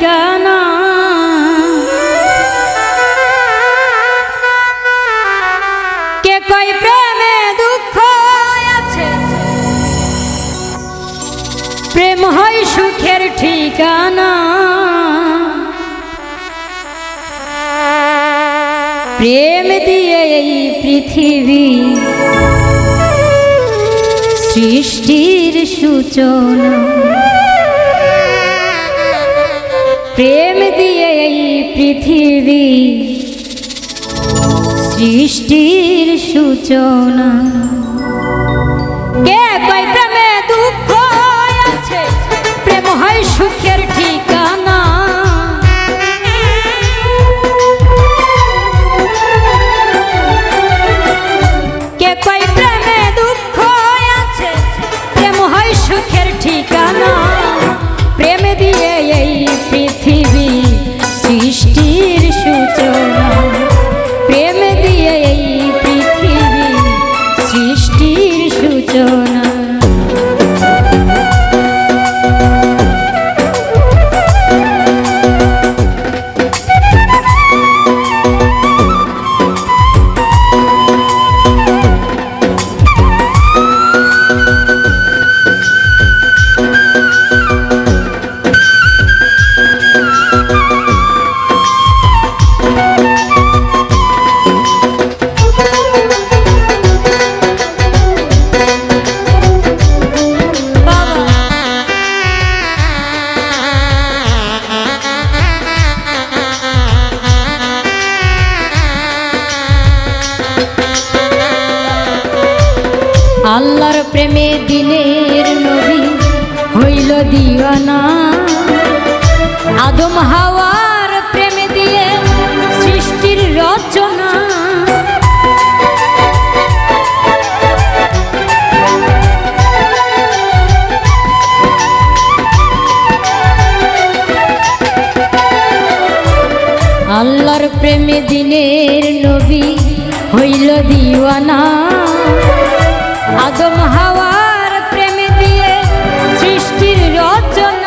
ঠিকানা কে কই প্রেমে দুঃখ আছে? প্রেম হয় সুখের ঠিকানা। প্রেম দিয়ে এই পৃথিবী সৃষ্টির সূচনা। পৃথিবী। সৃষ্টির সূচনা। আল্লাহর প্রেমে দিনের নবী হইল দিওয়ানা। আদম হাওয়ার প্রেমে দিয়ে সৃষ্টির রচনা। আল্লাহর প্রেমে দিনের নবী হইল দিওয়ানা। আদম হাওয়ার প্রেমে দিয়ে সৃষ্টির রচনা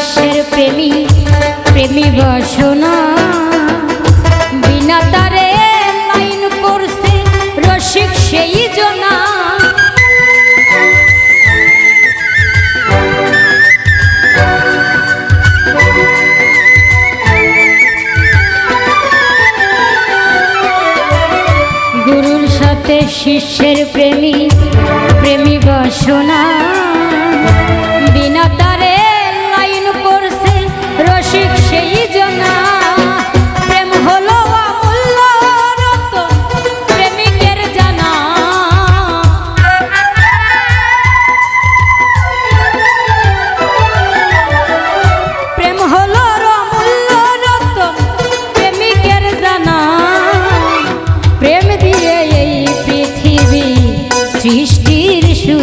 শিষ্যের প্রেমী প্রেমী বাসনা। বিনা তারে লাইন করছে রসিক সেই জনা। গুরুর সাথে শিষ্যের প্রেমী প্রেমী বাসনা।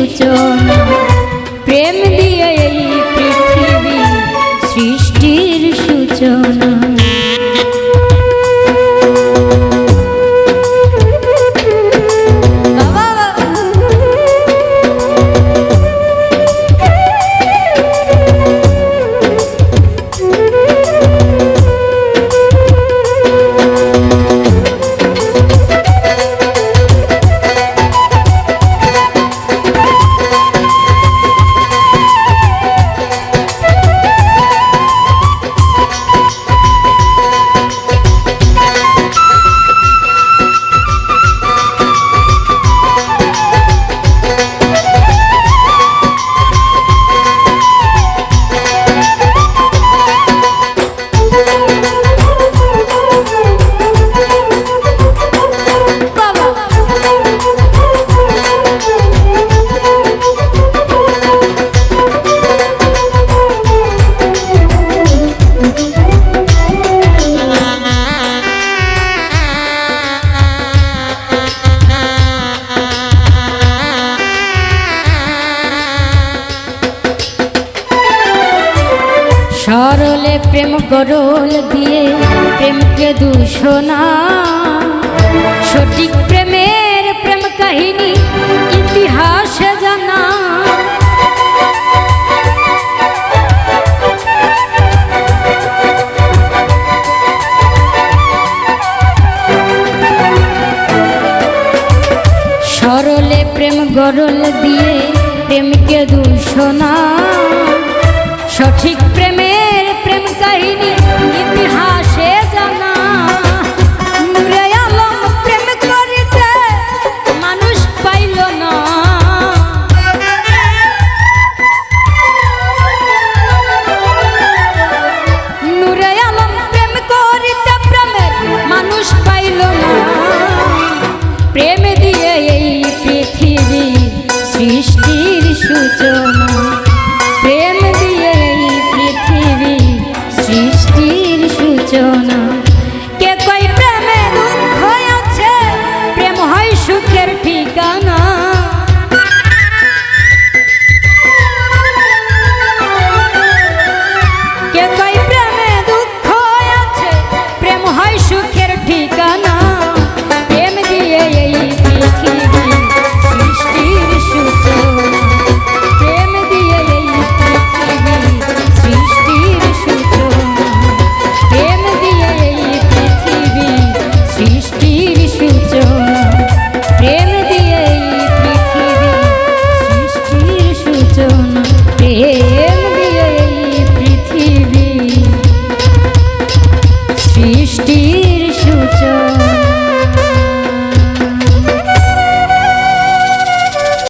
সূচনা প্রেম গরল দিয়ে প্রেমকে দূষণা। সঠিক প্রেমের প্রেম কাহিনী ইতিহাসে জানা। সরলে প্রেম গরল দিয়ে প্রেমকে দূষণা। চোনা